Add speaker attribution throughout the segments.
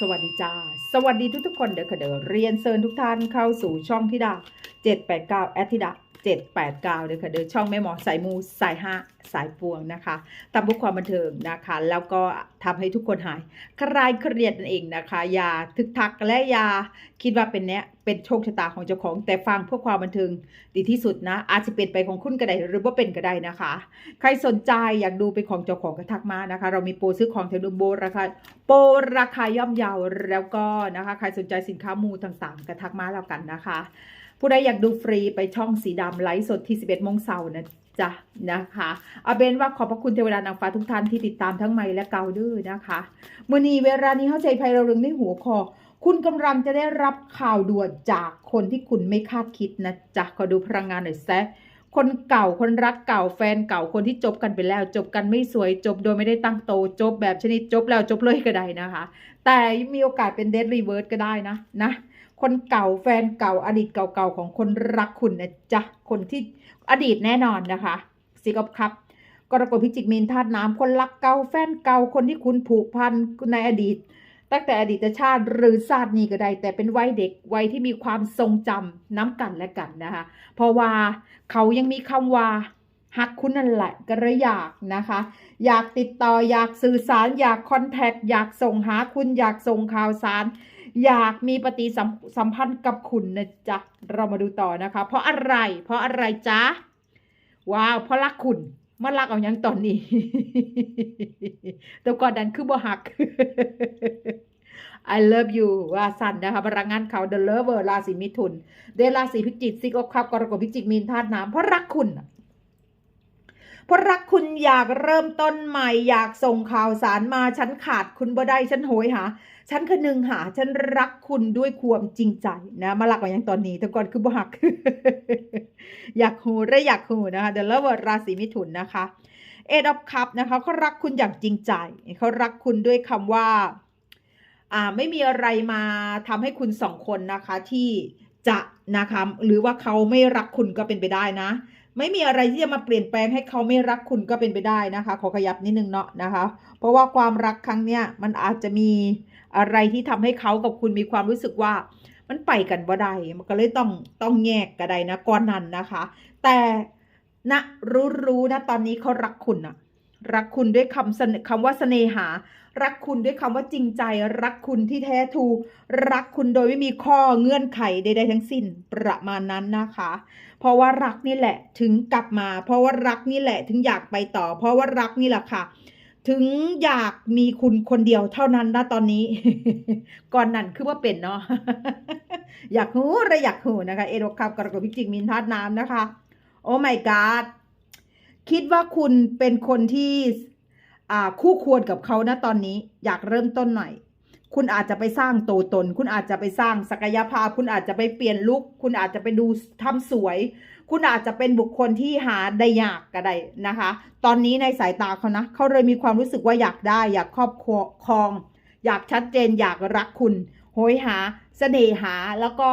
Speaker 1: สวัสดีจ้า สวัสดีทุกทุกคนเด้อค่ะเดี๋ยวเรียนเชิญทุกท่านเข้าสู่ช่องธิดา 789 แอดธิดา 789เด้อค่ะเด้อช่องแม่หมอสายมูสายห้าสายปวงนะคะตามบุกความบันเทิงนะคะ แล้วก็ทำให้ทุกคนหายคลายเครียดนั่นเองนะคะยาทึกทักและยาคิดว่าเป็นเนี้ยเป็นโชคชะตาของเจ้าของ แต่ฟังเพื่อความบันเทิงดีที่สุดนะ อาจจะเป็นไปของคุณก็ได้หรือว่าเป็นก็ได้นะคะ ใครสนใจอยากดูเป็นของเจ้าของก็ทักมานะคะ เรามีโปรซื้อของเทคโนโลยีราคาโปรราคาย่อมเยาแล้วก็นะคะ ใครสนใจสินค้ามูต่างๆก็ทักมาแล้วกันนะคะ ผู้ใดอยากดูฟรีไปช่องสีดำไลฟ์สดที่ 11โมงเช้านะจ๊ะนะคะเอาเป็นว่าขอบพระคุณเทวดานางฟ้าทุกท่านที่ติดตามทั้งใหม่และเกาดื้อนะคะมื่อนี้เวลานี้เข้าใจภัยเราเรื่องในหัวคอ คุณกำลังจะได้รับข่าวด่วนจากคนที่คุณไม่คาดคิดนะจ๊ะขอดูพลังงานหน่อยแซะคนเก่าคนรักเก่าแฟนเก่าคนที่จบกันไปแล้ว จบกันไม่สวยจบโดยไม่ได้ตั้งโต จบแบบชนิดจบแล้วจบเลยก็ได้นะคะ แต่มีโอกาสเป็นเด d รีเวิร์สก็ได้นะนะ คนเก่าแฟนเก่าอดีตเก่าๆของคนรักคุณนะจ๊ะ คนที่อดีตแน่นอนนะคะสิกับครับกรกฎพิจิกมีนธาตุน้ำคนรักเก่าแฟนเก่าคนที่คุณผูกพันในอดีต ตั้งแต่อดีตชาติหรือชาตินี้ก็ได้แต่เป็นวัยเด็กวัยที่มีความทรงจำน้ำกันและกันนะคะ เพราะว่าเขายังมีคำว่าฮักคุณนั่นแหละก็เลยอยากนะคะ อยากติดต่ออยากสื่อสาร อยากคอนแทคอยากส่งหาคุณอยากส่งข่าวสาร อยากมีปฏิสัมพันธ์กับคุณนะจ๊ะ เรามาดูต่อนะคะ เพราะอะไร เพราะอะไรจ๊ะ ว้าว เพราะรักคุณมารักเอาอยังตอนนี้ แต่ก่อนนั้นคือบ่หัก I love you ว่าสั้นนะคะพลังงานเขา The Lover ราศีมิถุน เดราศีพิจิกซิกอคับกรกฎพิจิกมีนธาตุน้ำเพราะรักคุณเพราะรักคุณอยากเริ่มต้นใหม่ อยากส่งข่าวสารมา ฉันขาดคุณบ่ได้ฉันโหยหา ฉันคือหนึ่งหาฉันรักคุณด้วยความจริงใจนะมาหลักกว่าอย่างตอนนี้ แต่ก่อนคือบ่หัก อยากหูและอยากหูนะคะเดลเวอร์ราศีมิถุนนะคะเอ็ดอ c คัพนะคะเขารักคุณอย่างจริงใจเขารักคุณด้วยคำว่าอ่าไม่มีอะไรมาทำให้คุณสองคนนะคะที่จะนะคะหรือว่าเขาไม่รักคุณก็เป็นไปได้นะ ไม่มีอะไรที่จะมาเปลี่ยนแปลงให้เขาไม่รักคุณก็เป็นไปได้นะคะ ขอขยับนิดนึงเนาะนะคะ เพราะว่าความรักครั้งเนี้ยมันอาจจะมี อะไรที่ทำให้เขากับคุณมีความรู้สึกว่า มันไปกันบ่ได้มันก็เลยต้องต้องแยกกันได้นะก่อนนั้นนะคะ แต่นะรู้รู้นะตอนนี้เขารักคุณอะรักคุณด้วยคำเสนคำว่าเสน่หา รักคุณด้วยคำว่าจริงใจ รักคุณที่แท้ทู รักคุณโดยไม่มีข้อเงื่อนไขใดๆทั้งสิ้นประมาณนั้นนะคะ เพราะว่ารักนี่แหละถึงกลับมา เพราะว่ารักนี่แหละถึงอยากไปต่อ เพราะว่ารักนี่แหละค่ะ ถึงอยากมีคุณคนเดียวเท่านั้นนะตอนนี้ ก่อนนั้นคือว่าเป็นเนาะอยากหูระอยากหูนะคะ เอโรคับกระกฎพิจิกมินธาตุน้ำนะคะ โอ้ my god คิดว่าคุณเป็นคนที่อ่าคู่ควรกับเขานะตอนนี้ อยากเริ่มต้นหน่อย คุณอาจจะไปสร้างตัวตน คุณอาจจะไปสร้างศักยภาพ คุณอาจจะไปเปลี่ยนลุคคุณอาจจะไปดูทำสวย คุณอาจจะเป็นบุคคลที่หาได้ยากก็ได้นะคะ ตอนนี้ในสายตาเขานะเขาเลยมีความรู้สึกว่าอยากได้ อยากครอบครอง อยากชัดเจนอยากรักคุณโหยหาเสน่หาแล้วก็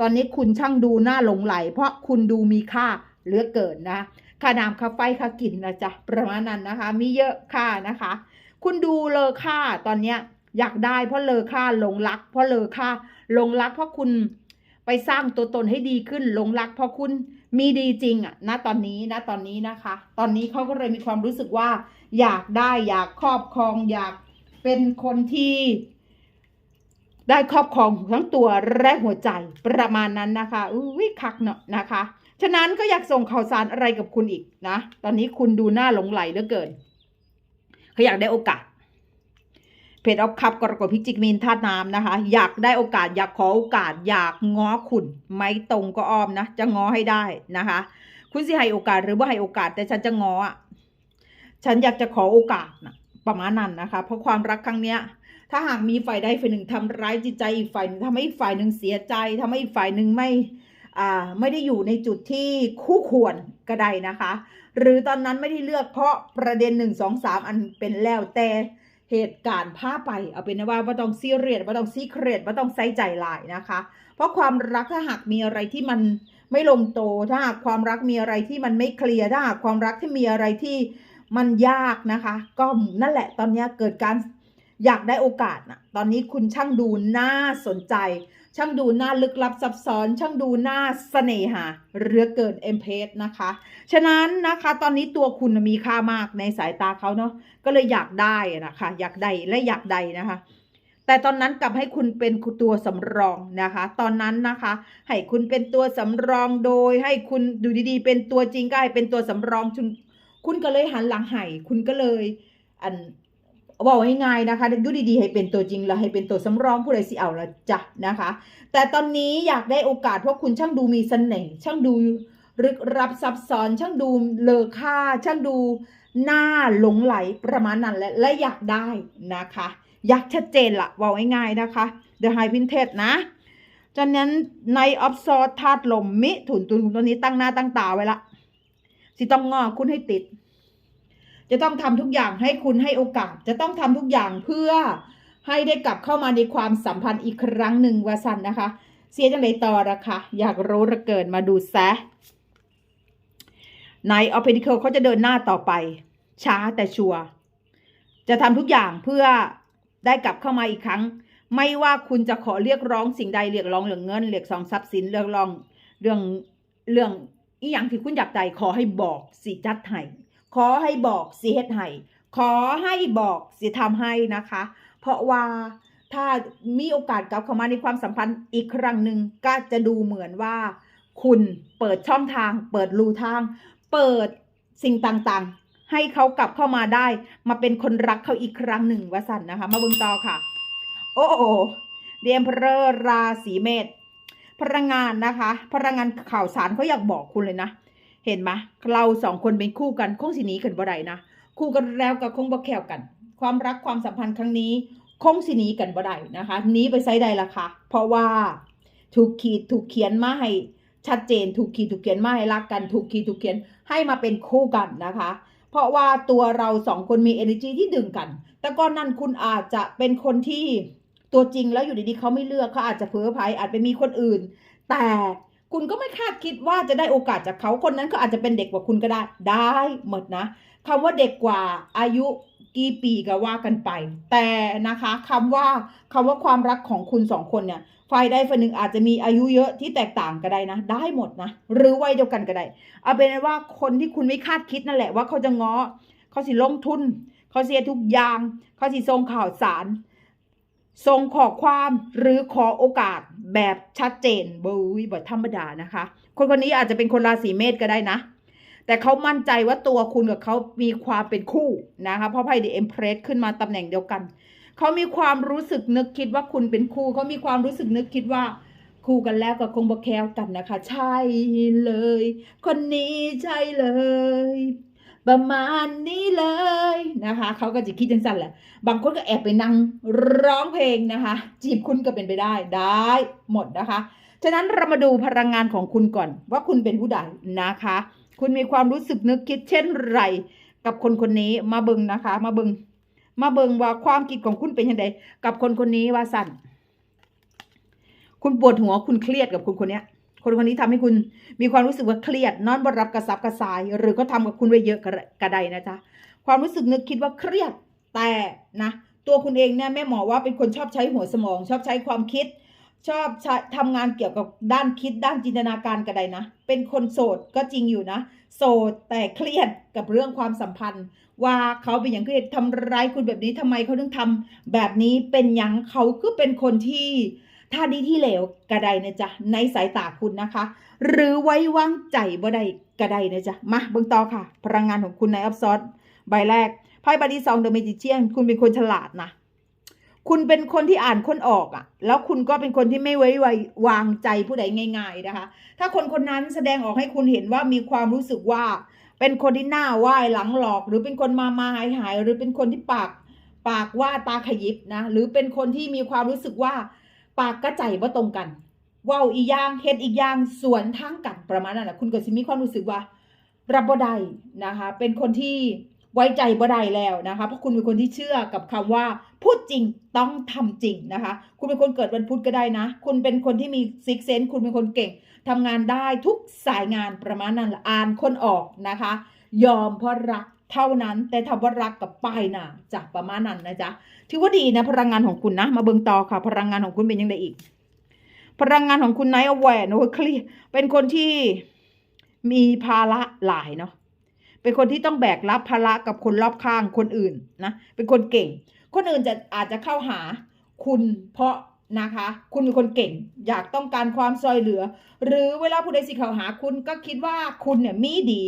Speaker 1: ตอนนี้คุณช่างดูน่าหลงไหล เพราะคุณดูมีค่าเหลือเกินนะค่าน้ำค่าไฟค่ากินนะจ๊ะประมาณนั้นนะคะ มีเยอะค่านะคะ คุณดูเลอค่าตอนเนี้ยอยากได้เพราะเลอค่าหลงรัก เพราะเลอค่าหลงรักเพราะคุณไปสร้างตัวตนให้ดีขึ้นหลงรักเพราะคุณ มีดีจริงอะนะตอนนี้นะตอนนี้นะคะ ตอนนี้เขาก็เลยมีความรู้สึกว่า อยากได้อยากครอบครองอยากเป็นคนที่ได้ครอบครองทั้งตัวและหัวใจประมาณนั้นนะคะอุ้ยคักเนาะนะคะ ฉะนั้นก็อยากส่งข่าวสารอะไรกับคุณอีกนะ ตอนนี้คุณดูหน้าหลงไหลเหลือเกินเขาอยากได้โอกาส เพจออฟคับกรกฎพิจิกมีนธาตุน้ำนะคะ อยากได้โอกาสอยากขอโอกาส อยากง้อคุณไม่ตรงก็อ้อมนะ จะง้อให้ได้นะคะ คุณสิให้โอกาสหรือว่าให้โอกาสแต่ฉันจะง้ออะฉันอยากจะขอโอกาสนะประมาณนั้นนะคะ เพราะความรักครั้งเนี้ย ถ้าหากมีฝ่ายใดฝ่ายหนึ่งทำร้ายจิตใจอีกฝ่ายทำให้อีกฝ่ายหนึ่งเสียใจทำให้อีกฝ่ายหนึ่งไม่อ่าไม่ได้อยู่ในจุดที่คู่ควรก็ได้นะคะ หรือตอนนั้นไม่ได้เลือกเพราะประเด็นหนึ่งสองสามอันเป็นแล้วแต่ เหตุการณ์พาไป เอาเป็นว่าว่ต้องซีเรียสว่ต้องซีเครตว่าต้องใส่ใจหลายนะคะ เพราะความรักถ้าหากมีอะไรที่มันไม่ลงโตถ้าหากความรักมีอะไรที่มันไม่เคลียร์ถ้าหากความรักที่มีอะไรที่มันยากนะคะ ก็นั่นแหละตอนนี้เกิดการอยากได้โอกาสนะตอนนี้คุณช่างดูน่าสนใจ ช่างดูน่าลึกลับซับซ้อน ช่างดูน่าเสน่หาเรือเกินเอมเพสนะคะ ฉะนั้นนะคะตอนนี้ตัวคุณมีค่ามากในสายตาเขาเนาะก็เลยอยากได้นะคะ อยากได้และอยากได้นะคะ แต่ตอนนั้นกลับให้คุณเป็นตัวสำรองนะคะ ตอนนั้นนะคะ ให้คุณเป็นตัวสำรองโดย ให้คุณดูดีๆ เป็นตัวจริงก็ให้เป็นตัวสำรองคุณก็เลยหันหลังให้คุณก็เลยอัน บอกง่ายๆนะคะดูดีๆ ให้เป็นตัวจริงแล้วให้เป็นตัวสำรองผู้ใดสิเอาละจ้ะนะคะ แต่ตอนนี้อยากได้โอกาสเพราะคุณช่างดูมีเสน่ห์ช่างดูลึกรับซับซ้อนช่างดูเลอค่า ช่างดูหน้าหลงไหลประมาณนั้นแหละและอยากได้นะคะ อยากชัดเจนละว่าง่ายๆนะคะ The High Pinterest นะจากนั้นในออฟซอร์ธาตุลมมิถุนตุนตัวนี้ตั้งหน้าตั้งตาไว้ละสิต้องงอคุณให้ติด จะต้องทำทุกอย่างให้คุณให้โอกาส จะต้องทำทุกอย่างเพื่อให้ได้กลับเข้ามาในความสัมพันธ์อีกครั้งหนึ่งวาสันนะคะ เสียจังไรต่อละคะอยากรู้ระเกินมาดูแซะในออ p เพดิเคิลเขาจะเดินหน้าต่อไป ช้าแต่ชัวร์จะทำทุกอย่างเพื่อได้กลับเข้ามาอีกครั้ง ไม่ว่าคุณจะขอเรียกร้องสิ่งใดเรียกร้องเรื่องเงินเรียกสองทรัพย์สินเรียกร้องเรื่องเรื่องอีหยังที่คุณอยากได้ขอให้บอกสิจัดให้ ขอให้บอกสิเฮ็ดให้ขอให้บอกสิทำให้นะคะ เพราะว่าถ้ามีโอกาสกลับเข้ามาในความสัมพันธ์อีกครั้งหนึ่งก็จะดูเหมือนว่า คุณเปิดช่องทาง เปิดรูทาง เปิดสิ่งต่างๆ ให้เขากลับเข้ามาได้ มาเป็นคนรักเขาอีกครั้งหนึ่งวสันนะคะ มาเบิ่งต่อค่ะ โอ้โหเดียมเพรอราศีเมษพลังงานนะคะ พลังงานข่าวสารเขาอยากบอกคุณเลยนะ เห็นไหมเราสองคนเป็นคู่กันคงสินีกันบ่ได้นะคู่กันแล้วก็คงบ่แควกัน ความรักความสัมพันธ์ครั้งนี้ คงสินีกันบ่ได้นะคะนี้ไปไซใดล่ะคะเพราะว่าถูกขีดถูกเขียนมาให้ชัดเจน ถูกขีดถูกเขียนมาให้รักกัน ถูกขีดถูกเขียนให้มาเป็นคู่กันนะคะ เพราะว่าตัวเราสองคนมี energy ที่ดึงกัน แต่ก่อนนั้นคุณอาจจะเป็นคนที่ตัวจริงแล้วอยู่ดีๆเขาไม่เลือกเขาอาจจะเพ้อไพ่อาจไปมีคนอื่น แต่ คุณก็ไม่คาดคิดว่าจะได้โอกาสจากเขาคนนั้นก็อาจจะเป็นเด็กกว่าคุณก็ได้ได้หมดนะคำว่าเด็กกว่าอายุกี่ปีก็ว่ากันไป แต่นะคะคำว่าคำว่าความรักของคุณสองคนเนี่ยฝ่ายใดฝ่ายหนึ่งอาจจะมีอายุเยอะที่แตกต่างก็ได้นะ ได้หมดนะ หรือวัยเดียวกันก็ได้เอาเป็นว่าคนที่คุณไม่คาดคิดนั่นแหละว่าเขาจะง้อเขาสิลงทุน เขาเสียทุกอย่าง เขาสิส่งข่าวสาร ส่งขอความหรือขอโอกาสแบบชัดเจนบุยบทธรรมดานะคะ คนคนนี้อาจจะเป็นคนราศีเมษก็ได้นะ แต่เขามั่นใจว่าตัวคุณกับเขามีความเป็นคู่นะคะเพราะไพ่เดเอ็มเพรสขึ้นมาตำแหน่งเดียวกัน เขามีความรู้สึกนึกคิดว่าคุณเป็นคู่ เขามีความรู้สึกนึกคิดว่าคู่กันแล้วก็คงบอแคลกันนะคะ ใช่เลย คนนี้ใช่เลย ประมาณนี้เลยนะคะเขาก็จะคิดจังสั้นแหละ บางคนก็แอบไปนั่งร้องเพลงนะคะ จีบคุณก็เป็นไปได้ได้หมดนะคะ ฉะนั้นเรามาดูพลังงานของคุณก่อน ว่าคุณเป็นผู้ใดนะคะ คุณมีความรู้สึกนึกคิดเช่นไร กับคนคนนี้มาเบิงนะคะ มาเบิงมาเบิงว่าความคิดของคุณเป็นยังไงกับคนคนนี้ว่าสั่นคุณปวดหัวคุณเครียดกับคุณคนนี้ คนคนนี้ทำให้คุณมีความรู้สึกว่าเครียด นอนบรับกระสับกระส่าย หรือก็ทำกับคุณไว้เยอะกระไดนะจ๊ะความรู้สึกนึกคิดว่าเครียดแต่นะ ตัวคุณเองเนี่ยแม่หมอว่าเป็นคนชอบใช้หัวสมอง ชอบใช้ความคิด ชอบใช้ทำงานเกี่ยวกับด้านคิดด้านจินตนาการกระไดนะ เป็นคนโสดก็จริงอยู่นะ โสดแต่เครียดกับเรื่องความสัมพันธ์ ว่าเขาเป็นอย่างเครียดทำร้ายคุณแบบนี้ทำไมเขาถึงทำแบบนี้เป็นอย่างเขาก็เป็นคนที่ ท่าดีที่เหลวกระไดนะจ๊ะในสายตาคุณนะคะ หรือไว้วางใจบ่ได้กระไดนะจ๊ะมาเบิ่งต่อค่ะ พลังงานของคุณในอัพซอสใบแรกไพ่ใบที่สองเดอะเมจิเชียนคุณเป็นคนฉลาดนะคุณเป็นคนที่อ่านคนออกอะ่ะ แล้วคุณก็เป็นคนที่ไม่ไว้ไววางใจผู้ใดง่าย ๆนะคะ ถ้าคนคนนั้นแสดงออกให้คุณเห็นว่ามีความรู้สึกว่า เป็นคนที่หน้าไหว้หลังหลอก หรือเป็นคนมามาหายหายหรือเป็นคนที่ปากปากว่าตาขยิบนะ หรือเป็นคนที่มีความรู้สึกว่า ปากกระใจว่าตรงกันเว้าอีกอย่างเฮ็ดอีกอย่างสวนทางกันประมาณนั้นนะคุณก็สิมีความรู้สึกว่า รับบ่ได้นะคะ เป็นคนที่ไว้ใจบ่ได้แล้วนะคะเพราะคุณเป็นคนที่เชื่อกับคำว่า พูดจริงต้องทำจริงนะคะ คุณเป็นคนเกิดวันพุธก็ได้นะ คุณเป็นคนที่มีซิกเซนคุณเป็นคนเก่งทำงานได้ทุกสายงานประมาณนั้นอ่านคนออกนะคะ ยอมเพราะรัก เท่านั้นแต่ทำว่ารักกับป้ายหนาจากประมาณนั้นนะจ๊ะถือว่าดีนะพลังงานของคุณนะ มาเบิ่งต่อค่ะ พลังงานของคุณเป็นยังไงอีก พลังงานของคุณไนท์เอาแหวนโอ้เครียดเป็นคนที่มีภาระหลายเนาะเป็นคนที่ต้องแบกรับภาระกับคนรอบข้างคนอื่นนะเป็นคนเก่ง คนอื่นจะอาจจะเข้าหาคุณเพราะนะคะ คุณเป็นคนเก่ง อยากต้องการความซอยเหลือ หรือเวลาผู้ใดสิเข้าหาคุณก็คิดว่าคุณเนี่ยมีดี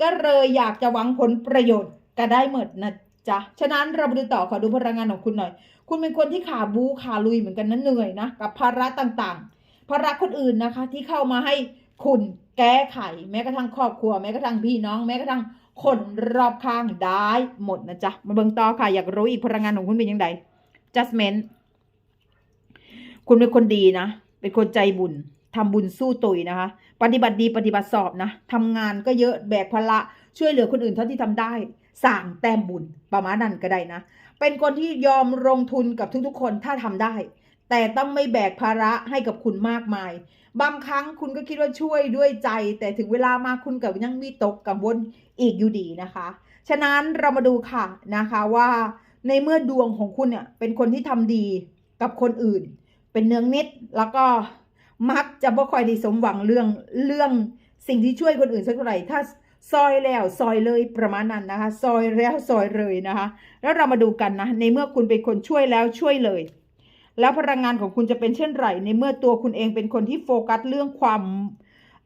Speaker 1: ก็เลยอยากจะหวังผลประโยชน์ก็ได้หมดนะจ๊ะ ฉะนั้นเรามาดูต่อขอดูพลังงานของคุณหน่อย คุณเป็นคนที่ขาบูขาลุยเหมือนกันนะเหนื่อยนะ กับภาระต่างๆ ภาระคนอื่นนะคะ ที่เข้ามาให้คุณแก้ไข แม้กระทั่งครอบครัว แม้กระทั่งพี่น้อง แม้กระทั่งคนรอบข้างได้หมดนะจ๊ะ มาเบิ่งต่อค่ะ อยากรู้อีกพลังงานของคุณเป็นยังไง judgment คุณเป็นคนดีนะ เป็นคนใจบุญ ทำบุญสู้ตุยนะคะ ปฏิบัติดีปฏิบัติสอบนะทำงานก็เยอะแบกภาระช่วยเหลือคนอื่นเท่าที่ทำได้สั่งแต้มบุญประมาณนั้นก็ได้นะ เป็นคนที่ยอมลงทุนกับทุกๆ คนถ้าทำได้ แต่ต้องไม่แบกภาระให้กับคุณมากมาย บางครั้งคุณก็คิดว่าช่วยด้วยใจ แต่ถึงเวลามาคุณกับยังมีตกกังวลอีกอยู่ดีนะคะ ฉะนั้นเรามาดูค่ะนะคะว่าในเมื่อดวงของคุณเนี่ยเป็นคนที่ทำดีกับคนอื่น เป็นเนืองนิดแล้วก็ มักจะบ่ค่อยได้สมหวังเรื่องเรื่องสิ่งที่ช่วยคนอื่นสักเท่าไหร่ถ้าซอยแล้วซอยเลยประมาณนั้นนะคะ ซอยแล้วซอยเลยนะคะ แล้วเรามาดูกันนะ ในเมื่อคุณเป็นคนช่วยแล้วช่วยเลย แล้วพลังงานของคุณจะเป็นเช่นไร ในเมื่อตัวคุณเองเป็นคนที่โฟกัสเรื่องความ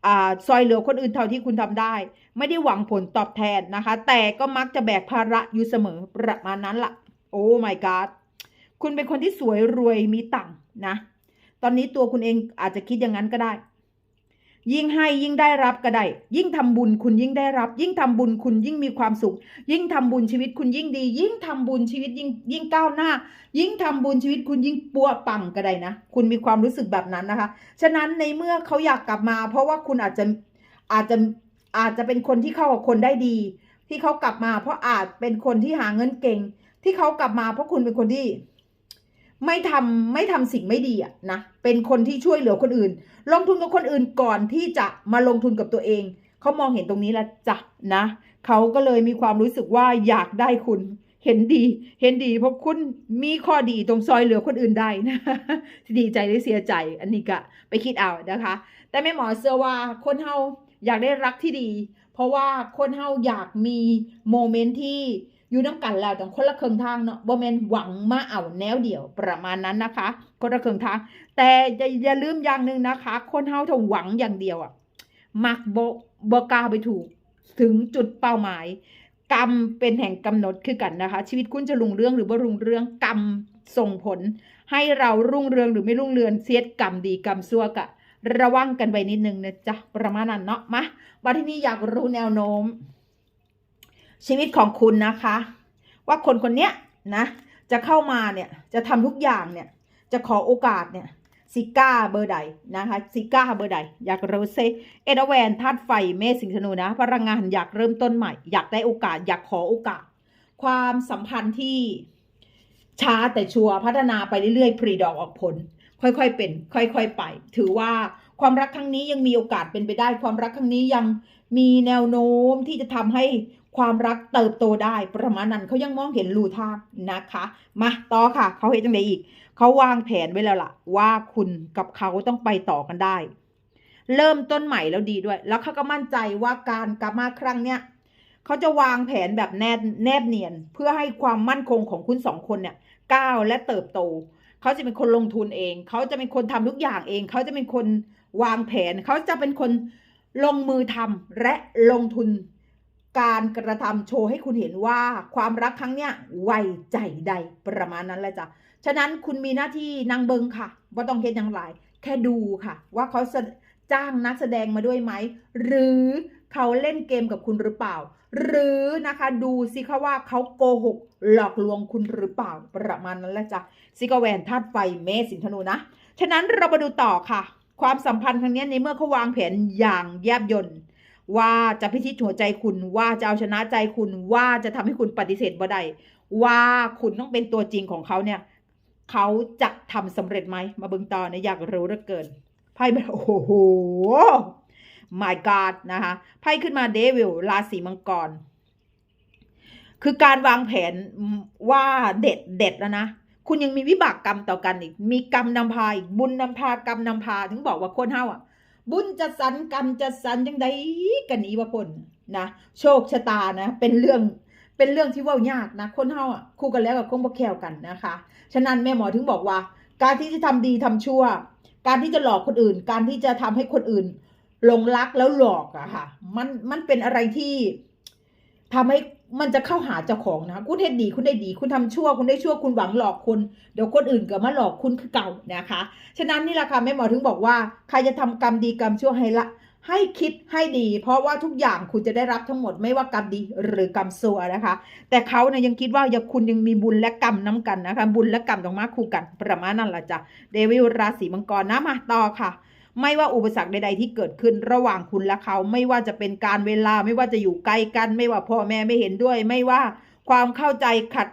Speaker 1: อ่าซอยเหลือคนอื่นเท่าที่คุณทำได้ ไม่ได้หวังผลตอบแทนนะคะ แต่ก็มักจะแบกภาระอยู่เสมอประมาณนั้นละ่ะ โอ้ my god คุณเป็นคนที่สวยรวยมีตังค์นะ ตอนนี้ตัวคุณเองอาจจะคิดอย่างนั้นก็ได้ ยิ่งให้ยิ่งได้รับก็ได้ ยิ่งทำบุญคุณยิ่งได้รับ ยิ่งทำบุญคุณยิ่งมีความสุข ยิ่งทำบุญชีวิตคุณยิ่งดี ยิ่งทำบุญชีวิตยิ่งยิ่งก้าวหน้า ยิ่งทำบุญชีวิตคุณยิ่งปัวปังก็ได้นะ คุณมีความรู้สึกแบบนั้นนะคะ ฉะนั้นในเมื่อเขาอยากกลับมา เพราะว่าคุณอาจจะอาจจะอาจจะเป็นคนที่เข้ากับคนได้ดี ที่เขากลับมา เพราะอาจเป็นคนที่หาเงินเก่ง ที่เขากลับมาเพราะคุณเป็นคนที่ ไม่ทำไม่ทำสิ่งไม่ดีอะนะเป็นคนที่ช่วยเหลือคนอื่น ลงทุนกับคนอื่นก่อนที่จะมาลงทุนกับตัวเองเขามองเห็นตรงนี้แล้วจ้ะนะเขาก็เลยมีความรู้สึกว่าอยากได้คุณเห็นดี เห็นดีเพราะคุณมีข้อดีตรงซอยเหลือคนอื่นได้นะดีใจหรือเสียใจ อันนี้ก็ไปคิดเอานะคะ แต่แม่หมอเชื่อว่าคนเฮาอยากได้รักที่ดี เพราะว่าคนเฮาอยากมีโมเมนต์ที่ อยู่น้ำกันแล้วต้องคนละเครึ่งทางเนาะบ่แมนหวังมาเอาแนวเดียวประมาณนั้นนะคะ คนละเครึ่งทาง แต่อย่าอย่าลืมอย่างหนึ่งนะคะ คนเฮาถ้าหวังอย่างเดียวอะมักโบ่บ่กาไปถูกถึงจุดเป้าหมาย กรรมเป็นแห่งกำหนดคือกันนะคะ ชีวิตคุณจะรุ่งเรื่องหรือบ่รุ่งเรื่องกรรมส่งผล ให้เรารุ่งเรืองหรือไม่รุ่งเรืองเสียดกรรมดีกรรมชั่วกะ ระวังกันไว้นิดนึงนะจ๊ะประมาณนั้นเนาะมาวันที่นี้อยากรู้แนวโน้ม ชีวิตของคุณนะคะ ว่าคนคนเนี้ยนะ จะเข้ามาเนี่ยจะทำทุกอย่างเนี่ย จะขอโอกาสเนี่ยซิก้าเบอร์ใดนะคะซิก้าเบอร์ใด อยากรู้เซเอเดแวนธาตุไฟเมษสิงห์ธนูนะพลังงานอยากเริ่มต้นใหม่ อยากได้โอกาส อยากขอโอกาส ความสัมพันธ์ที่ช้าแต่ชัวร์พัฒนาไปเรื่อยๆผลิดอกออกผล ค่อยๆเป็น ค่อยๆไป ถือว่าความรักครั้งนี้ยังมีโอกาสเป็นไปได้ ความรักครั้งนี้ยังมีแนวโน้มที่จะทำให้ ความรักเติบโตได้ประมาณนั้นเขายังมองเห็นรูทางนะคะ มาต่อค่ะ เขาเห็นจังไดอีก เขาวางแผนไว้แล้วล่ะ ว่าคุณกับเขาต้องไปต่อกันได้ เริ่มต้นใหม่แล้วดีด้วย แล้วเขาก็มั่นใจว่าการกลับมาครั้งเนี้ยเขาจะวางแผนแบบแนบแนบเนียน เพื่อให้ความมั่นคงของคุณสองคนเนี่ยก้าวและเติบโต เขาจะเป็นคนลงทุนเอง เขาจะเป็นคนทำทุกอย่างเอง เขาจะเป็นคนวางแผน เขาจะเป็นคนลงมือทำและลงทุน การกระทำโชว์ให้คุณเห็นว่าความรักครั้งเนี้ยไว้ใจใดประมาณนั้นแหละจ้ะ ฉะนั้นคุณมีหน้าที่นางเบิงค่ะว่าต้องเฮ็ดอย่างไรแค่ดูค่ะ ว่าเขาจ้างนักแสดงมาด้วยไหม หรือเขาเล่นเกมกับคุณหรือเปล่า หรือนะคะดูสิคะว่าเขาโกหกหลอกลวงคุณหรือเปล่าประมาณนั้นแหละจ้ะซิกาแวนธาตุไฟเมสิงธนูนะ ฉะนั้นเรามาดูต่อค่ะ ความสัมพันธ์ครั้งนี้ในเมื่อเขาวางแผนอย่างแยบยนต์ ว่าจะพิชิตหัวใจคุณ ว่าจะเอาชนะใจคุณ ว่าจะทำให้คุณปฏิเสธบ่ได้ว่าคุณต้องเป็นตัวจริงของเขาเนี่ยเขาจะทำสำเร็จไหมมาเบิ่งต่อนี่ยอยากรู้เหลือเกินไพ่แบบโอ้โห my god นะคะไพ่ขึ้นมาเดวิลราศีมังกร คือการวางแผนว่าเด็ดเด็ดแล้วนะคุณยังมีวิบากกรรมต่อกันอีก มีกรรมนำพาอีกบุญนำพากรรมนำพาถึงบอกว่าคนเฮาอะ บุญจะสันกรรมจะสันยังไดกันนี้ว่าคนนะโชคชะตานะ เป็นเรื่องเป็นเรื่องที่ว่ายากนะ คนเฮาอะคู่กันแล้วกับคงบ่แคล้วกันนะคะ ฉะนั้นแม่หมอถึงบอกว่า การที่จะทำดีทำชั่ว การที่จะหลอกคนอื่น การที่จะทำให้คนอื่นหลงรักแล้วหลอกอะค่ะ มันมันเป็นอะไรที่ทำให้ มันจะเข้าหาเจ้าของนะคุณเฮ็ดดีคุณได้ดี คุณทำชั่วคุณได้ชั่วคุณหวังหลอกคนเดี๋ยวคนอื่นก็มาหลอกคุณคือเก่านะคะ ฉะนั้นนี่แหละค่ะแม่หมอถึงบอกว่าใครจะทำกรรมดีกรรมชั่วให้ละให้คิดให้ดี เพราะว่าทุกอย่างคุณจะได้รับทั้งหมดไม่ว่ากรรมดีหรือกรรมชั่วนะคะ แต่เขาเนี่ยยังคิดว่าอย่าคุณยังมีบุญและกรรมน้ำกันนะคะ บุญและกรรมต้องมาคู่กันประมาณนั้นละจ้ะเดวิลราศีมังกรนะมาต่อค่ะ ไม่ว่าอุปสรรคใดๆที่เกิดขึ้นระหว่างคุณและเขาไม่ว่าจะเป็นการเวลาไม่ว่าจะอยู่ไกลกัน ไม่ว่าพ่อแม่ไม่เห็นด้วย ไม่ว่าความเข้าใจขัด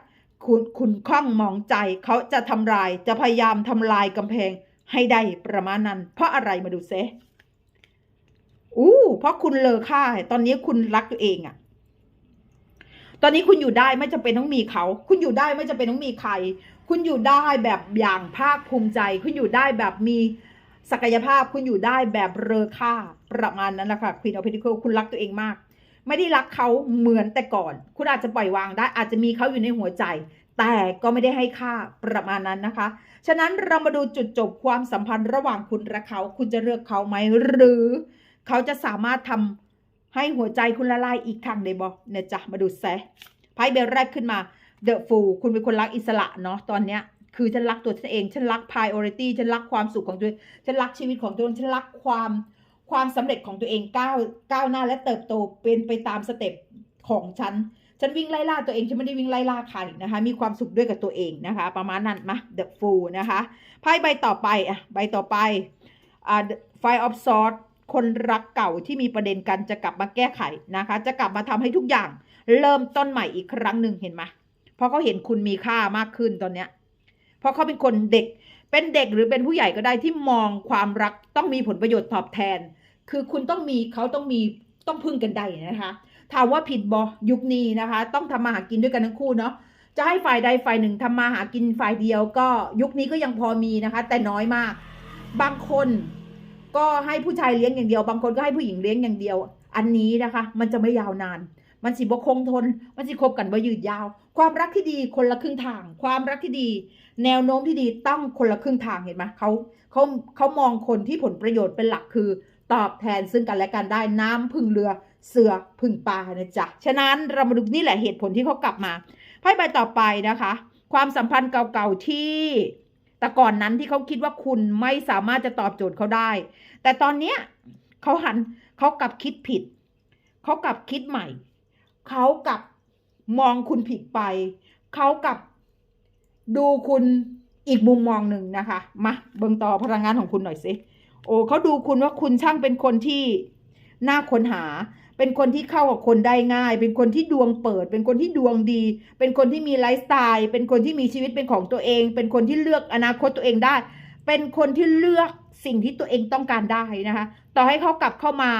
Speaker 1: คุณคุณข้องมองใจเขาจะทำลายจะพยายามทำลายกำแพงให้ได้ประมาณนั้น เพราะอะไรมาดูเซอู้เพราะคุณเลอค่าตอนนี้คุณรักตัวเองอะตอนนี้คุณอยู่ได้ไม่จำเป็นต้องมีเขา คุณอยู่ได้ไม่จำเป็นต้องมีใคร คุณอยู่ได้แบบอย่างภาคภูมิใจ คุณอยู่ได้แบบมี ศักยภาพคุณอยู่ได้แบบเรอค่าประมาณนั้นแหละค่ะ Queen of Pentacles คุณรักตัวเองมาก ไม่ได้รักเขาเหมือนแต่ก่อน คุณอาจจะปล่อยวางได้ อาจจะมีเขาอยู่ในหัวใจ แต่ก็ไม่ได้ให้ค่าประมาณนั้นนะคะ ฉะนั้นเรามาดูจุดจบความสัมพันธ์ระหว่างคุณและเขา คุณจะเลือกเขาไหมหรือเขาจะสามารถทำให้หัวใจคุณละลายอีกครั้งได้บอกเนี่ยจ้ะมาดูแซะไพ่เบลแรกขึ้นมาเดอะฟูคุณเป็นคนรักอิสระเนาะตอนเนี้ย คือฉันรักตัวฉันเอง ฉันรัก priority ฉันรักความสุขของตัวฉันรักชีวิตของตัวเองฉันรักความความสำเร็จของตัวเองก้าวก้าวหน้าและเติบโตเป็นไปตามสเต็ปของฉัน ฉันวิ่งไล่ล่าตัวเอง ฉันไม่ได้วิ่งไล่ล่าใครนะคะ มีความสุขด้วยกับตัวเองนะคะ ประมาณนั้นมา The Fool นะคะไพ่ใบต่อไปอะใบต่อไปอ่า Five of Swords คนรักเก่าที่มีประเด็นกันจะกลับมาแก้ไขนะคะ จะกลับมาทำให้ทุกอย่าง เริ่มต้นใหม่อีกครั้งหนึ่งเห็นไหมเพราะเขาเห็นคุณมีค่ามากขึ้นตอนเนี้ย เพราะเขาเป็นคนเด็ก เป็นเด็กหรือเป็นผู้ใหญ่ก็ได้ที่มองความรักต้องมีผลประโยชน์ตอบแทน คือคุณต้องมีเขาต้องมีต้องพึ่งกันได้นะคะถามว่าผิดบอยุคนี้นะคะ ต้องทำมาหากินด้วยกันทั้งคู่เนาะจะให้ฝ่ายใดฝ่ายหนึ่งทำมาหากินฝ่ายเดียวก็ยุคนี้ก็ยังพอมีนะคะ แต่น้อยมาก บางคนก็ให้ผู้ชายเลี้ยงอย่างเดียว บางคนก็ให้ผู้หญิงเลี้ยงอย่างเดียว อันนี้นะคะ มันจะไม่ยาวนาน มันสิบ่คงทน มันสิคบกันบ่ยืดยาว ความรักที่ดีคนละครึ่งทาง ความรักที่ดี แนวโน้มที่ดีต้องคนละครึ่งทางเห็นไหมเขาเขาเขามองคนที่ผลประโยชน์เป็นหลักคือ ตอบแทนซึ่งกันและกันได้น้ำพึ่งเรือเสือพึ่งปลานะจ๊ะฉะนั้นเรามาดูนี่แหละเหตุผลที่เขากลับมาไพ่ใบต่อไปนะคะ ความสัมพันธ์เก่าๆที่ แต่ก่อนนั้นที่เขาคิดว่าคุณไม่สามารถจะตอบโจทย์เขาได้ แต่ตอนเนี้ยเขาหันเขากลับคิดผิดเขากลับคิดใหม่เขากลับมองคุณผิดไป เขากลับ ดูคุณอีกมุมมองหนึ่งนะคะ มาเบิ่งต่อพลังงานของคุณหน่อยสิโอ้เขาดูคุณว่าคุณช่างเป็นคนที่น่าค้นหา เป็นคนที่เข้ากับคนได้ง่าย เป็นคนที่ดวงเปิด เป็นคนที่ดวงดี เป็นคนที่มีไลฟ์สไตล์ เป็นคนที่มีชีวิตเป็นของตัวเอง เป็นคนที่เลือกอนาคตตัวเองได้ เป็นคนที่เลือกสิ่งที่ตัวเองต้องการได้นะคะ ต่อให้เขากลับเข้ามา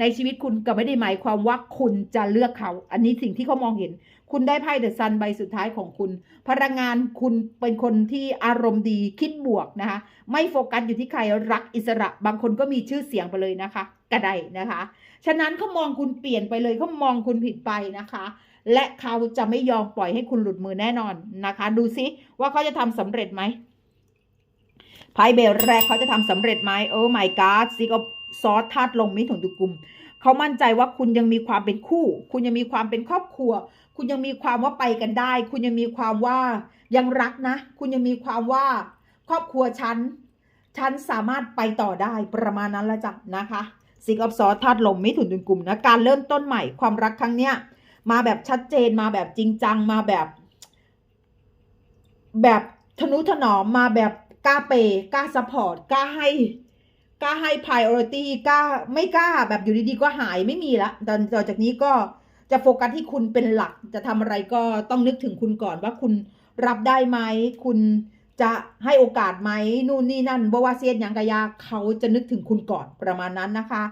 Speaker 1: ในชีวิตคุณก็ไม่ได้หมายความว่าคุณจะเลือกเขา อันนี้สิ่งที่เขามองเห็น คุณได้ไพ่เดอะซันใบสุดท้ายของคุณ พลังงานคุณเป็นคนที่อารมณ์ดีคิดบวกนะคะ ไม่โฟกัสอยู่ที่ใครรักอิสระ บางคนก็มีชื่อเสียงไปเลยนะคะ กระไดนะคะ ฉะนั้นเขามองคุณเปลี่ยนไปเลยเขามองคุณผิดไปนะคะ และเขาจะไม่ยอมปล่อยให้คุณหลุดมือแน่นอนนะคะ ดูซิว่าเขาจะทำสำเร็จไหมไพ่เบลแรกเขาจะทำสำเร็จไหมโอ้ my god ซิกซอสธาตุลมมิถุนตุกุมเขามั่นใจว่าคุณยังมีความเป็นคู่ คุณยังมีความเป็นครอบครัว คุณยังมีความว่าไปกันได้ คุณยังมีความว่ายังรักนะ คุณยังมีความว่าครอบครัวฉัน ฉันสามารถไปต่อได้ประมาณนั้นละจ้ะนะคะซิกออฟซอสธาตุลมมิถุนตุกุมนะการเริ่มต้นใหม่ความรักครั้งเนี้ยมาแบบชัดเจนมาแบบจริงจังมาแบบ แบบทนุถนอมมาแบบกล้าเปย์กล้าซัพพอร์ตกล้าให้กล้าให้ priority กล้าไม่กล้าแบบอยู่ดีๆก็หายไม่มีละตอนต่อจากนี้ก็ จะโฟกัสที่คุณเป็นหลัก จะทำอะไรก็ต้องนึกถึงคุณก่อนว่าคุณรับได้ไหม คุณจะให้โอกาสไหมนู่นนี่นั่นบว่าเซียนยังกะยาเขาจะนึกถึงคุณก่อนประมาณนั้นนะคะ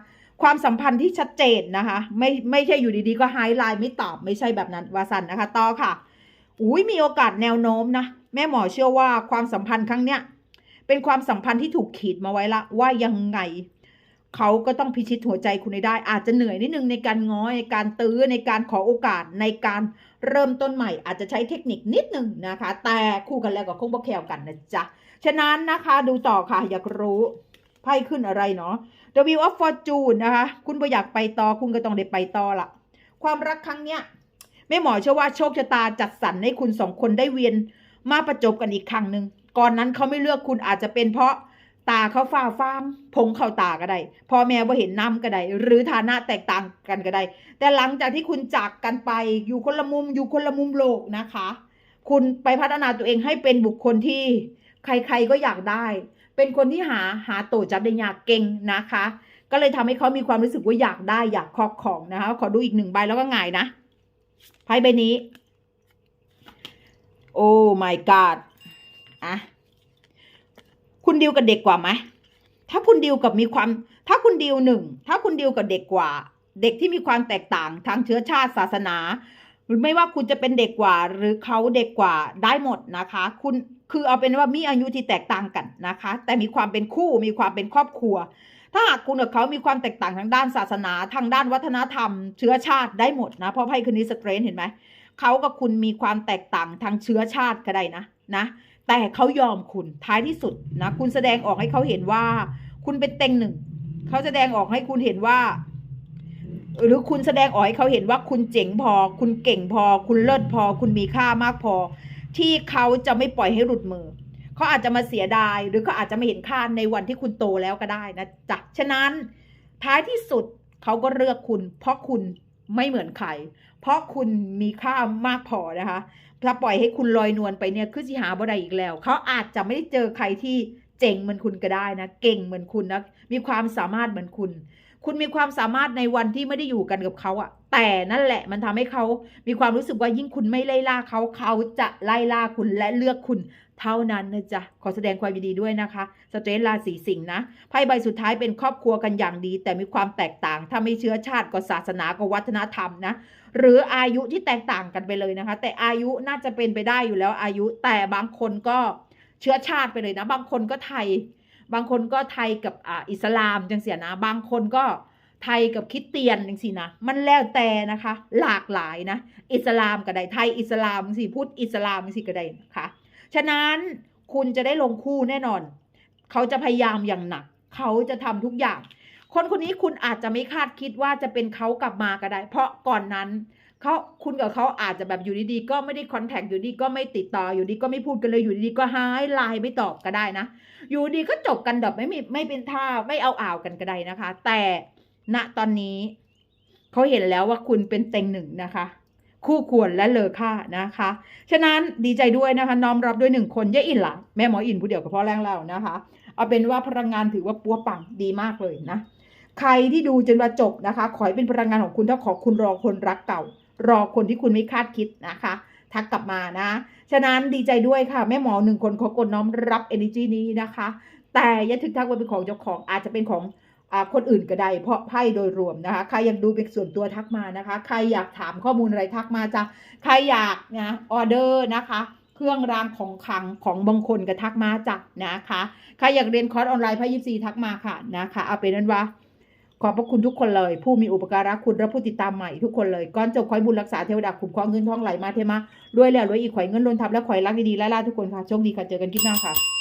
Speaker 1: ความสัมพันธ์ที่ชัดเจนนะคะ ไม่ไม่ใช่อยู่ดีๆก็ไฮไลท์ไม่ตอบไม่ใช่แบบนั้นวาสันนะคะต่อค่ะอุ้ยมีโอกาสแนวโน้มนะแม่หมอเชื่อว่าความสัมพันธ์ครั้งเนี้ยเป็นความสัมพันธ์ที่ถูกขีดมาไว้ละว่ายังไง เขาก็ต้องพิชิตหัวใจคุณได้ อาจจะเหนื่อยนิดนึงในการง้อในการตื้อในการขอโอกาสในการเริ่มต้นใหม่ อาจจะใช้เทคนิคนิดนึงนะคะ แต่คู่กันแล้วก็คงบ่แคลกันนะจ๊ะฉะนั้นนะคะดูต่อค่ะอยากรู้ไพ่ขึ้นอะไรเนาะ The Wheel of Fortune นะคะ คุณบ่อยากไปต่อ คุณก็ต้องได้ไปต่อละความรักครั้งเนี้ยแม่หมอเชื่อว่าโชคชะตาจัดสรรให้คุณสองคนได้เวียนมาประจบกันอีกครั้งหนึ่งก่อนนั้นเขาไม่เลือกคุณอาจจะเป็นเพราะ ตาเขาฟ้าฟ้ามพงเข้าตาก็ได้พ่อแม่ว่าเห็นน้ำก็ได้หรือฐานะแตกต่างกันก็ได้ แต่หลังจากที่คุณจากกันไปอยู่คนละมุมอยู่คนละมุมโลกนะคะ คุณไปพัฒนาตัวเองให้เป็นบุคคลที่ใครๆก็อยากได้ เป็นคนที่หาหาโตจับได้ยากเก่งนะคะ ก็เลยทำให้เขามีความรู้สึกว่าอยากได้อยากครอบของนะคะ ขอดูอีกหนึ่งใบแล้วก็หงายนะไพ่ใบนี้ โอ้ my god อะ คุณดิวกับเด็กกว่าไหมถ้าคุณดิวกับมีความ ถ้าคุณดิวหนึ่งถ้าคุณดิวกับเด็กกว่า เด็กที่มีความแตกต่างทางเชื้อชาติศาสนา หรือไม่ว่าคุณจะเป็นเด็กกว่า หรือเขาเด็กกว่าได้หมดนะคะ คุณคือเอาเป็นว่ามีอายุที่แตกต่างกันนะคะ แต่มีความเป็นคู่มีความเป็นครอบครัว ถ้าหากคุณกับเขามีความแตกต่างทางด้านศาสนา ทางด้านวัฒนธรรม เชื้อชาติได้หมดนะเพราะไพ่คืนนี้สเตรนเห็นไหมเขากับคุณมีความแตกต่างทางเชื้อชาติก็ได้นะนะ แต่เขายอมคุณท้ายที่สุดนะคุณแสดงออกให้เขาเห็นว่า คุณเป็นเต็งหนึ่งเขาแสดงออกให้คุณเห็นว่า หรือคุณแสดงออกให้เขาเห็นว่าคุณเจ๋งพอ คุณเก่งพอ คุณเลิศพอ คุณมีค่ามากพอ ที่เขาจะไม่ปล่อยให้หลุดมือเขาอาจจะมาเสียดาย หรือเขาอาจจะไม่เห็นค่าในวันที่คุณโตแล้วก็ได้นะจ๊ะฉะนั้นท้ายที่สุดเขาก็เลือกคุณ เพราะคุณไม่เหมือนใครเพราะคุณมีค่ามากพอนะคะ ถ้าปล่อยให้คุณลอยนวลไปเนี่ยคือสิหาบ่ได้อีกแล้ว เขาอาจจะไม่ได้เจอใครที่เจ๋งเหมือนคุณก็ได้นะ เก่งเหมือนคุณนะ มีความสามารถเหมือนคุณ คุณมีความสามารถในวันที่ไม่ได้อยู่กันกับเขาอะแต่นั่นแหละมันทำให้เขามีความรู้สึกว่ายิ่งคุณไม่ไล่ล่าเขาเขาจะไล่ล่าคุณและเลือกคุณ เท่านั้นนะจ๊ะ ขอแสดงความยินดีด้วยนะคะ สเตรนราศีสิงห์นะไพ่ใบสุดท้ายเป็นครอบครัวกันอย่างดี แต่มีความแตกต่าง ถ้าไม่เชื้อชาติก็ศาสนาก็วัฒนธรรมนะ หรืออายุที่แตกต่างกันไปเลยนะคะ แต่อายุน่าจะเป็นไปได้อยู่แล้วอายุ แต่บางคนก็เชื้อชาติไปเลยนะ บางคนก็ไทย บางคนก็ไทยกับอ่าอิสลามจังเสียนะ บางคนก็ไทยกับคริสเตียนจังสินะ มันแล้วแต่นะคะ หลากหลายนะ อิสลามก็ได้ไทยอิสลามสิพุทธอิสลามสิก็ได้นะคะ ฉะนั้นคุณจะได้ลงคู่แน่นอน เขาจะพยายามอย่างหนัก เขาจะทำทุกอย่าง คนคนนี้คุณอาจจะไม่คาดคิดว่าจะเป็นเขากลับมาก็ได้ เพราะก่อนนั้นเขาคุณกับเขาอาจจะแบบอยู่ดีๆก็ไม่ได้คอนแทคอยู่ดีก็ไม่ติดต่ออยู่ดีก็ไม่พูดกันเลยอยู่ดีก็หายไลน์ไม่ตอบก็ได้นะ อยู่ดีก็จบกันแบบไม่มีไม่เป็นท่าไม่เอาอ่าวกันก็ได้นะคะ แต่ณตอนนี้เขาเห็นแล้วว่าคุณเป็นเต็งหนึ่งนะคะ คู่ควรและเลอค่านะคะ ฉะนั้นดีใจด้วยนะคะ น้อมรับด้วยหนึ่งคนเยะอินหละแม่หมออินผู้เดียวกับพ่อแรงเล่านะคะ เอาเป็นว่าพลังงานถือว่าปัวปังดีมากเลยนะ ใครที่ดูจนมาจบนะคะ ขอให้เป็นพลังงานของคุณถ้าขอคุณรอคนรักเก่า รอคนที่คุณไม่คาดคิดนะคะ ทักกลับมานะ ฉะนั้นดีใจด้วยค่ะ แม่หมอหนึ่งคนขอกดน้อมรับ energy นี้นะคะ แต่อย่าถึงทักว่าเป็นของเจ้าของอาจจะเป็นของ คนอื่นก็ได้เพราะไพ่โดยรวมนะคะ ใครอยากดูเป็นส่วนตัวทักมานะคะ ใครอยากถามข้อมูลอะไรทักมาจ้ะใครอยากนะออเดอร์นะคะ เครื่องรางของขลังของบางคนก็ทักมาจ้ะนะคะ ใครอยากเรียนคอร์สออนไลน์ไพ่ยิปซีทักมาค่ะนะคะเอาเป็นนั้นว่าขอบพระคุณทุกคนเลย ผู้มีอุปการะคุณและผู้ติดตามใหม่ทุกคนเลยก้อนจบคอยบุญรักษาเทวดาคุ้มครองเงินทองไหลมาเทมาด้วยแล้วรวยอีกข่อยเงินล้นทับและข่อยรักดีๆและล่าทุกคนค่ะโชคดีค่ะเจอกันคลิปหน้าค่ะ